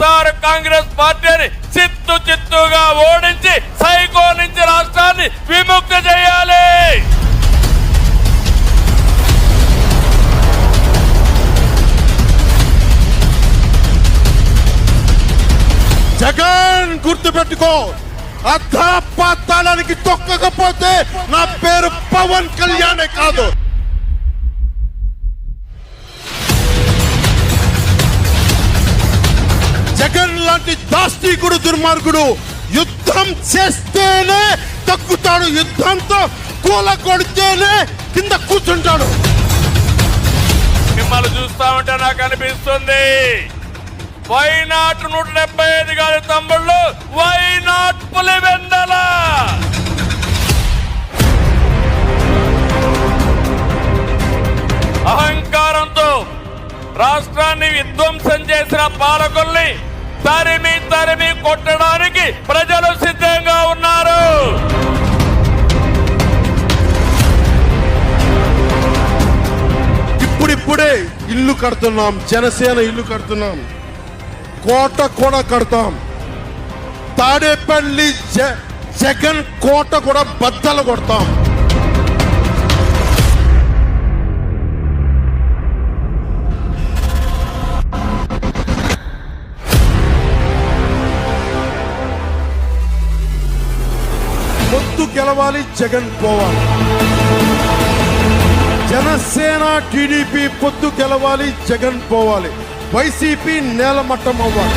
కాంగ్రెస్ పార్టీని చిత్తు చిత్తుగా ఓడించి సైకో నుంచి రాష్ట్రాన్ని విముక్తి చేయాలి. జగన్ గుర్తు పెట్టుకో అర్ధపాతాళానికి తొక్కకపోతే నా పేరు పవన్ కళ్యాణే కాదు. లాంటి దాస్తికుడు దుర్మార్గుడు యుద్ధం చేస్తేనే తగ్గుతాడు. యుద్ధంతో కూల కొడితేనే కింద కూర్చుంటాడు. మిమ్మల్ని చూస్తా ఉంటే నాకు అనిపిస్తుంది. వై నాట్ నూట డెబ్బై ఐదు గారి తమ్ముళ్ళు వై నాట్ పులివెందల అహంకారంతో రాష్ట్రాన్ని విధ్వంసం చేసిన పాలకుల్ని తరిమి తరిమి కొట్టడానికి ప్రజలు సిద్ధంగా ఉన్నారు. ఇప్పుడిప్పుడే ఇల్లు కడుతున్నాం జనసేన ఇల్లు కడుతున్నాం కోట కూడా కడతాం. తాడేపల్లి జగన్ కోట కూడా బద్దలు కొడతాం. పొత్తు గెలవాలి జగన్ పోవాలి. జనసేన టీడీపీ పొత్తు గెలవాలి జగన్ పోవాలి. వైసీపీ నేలమట్టం అవ్వాలి.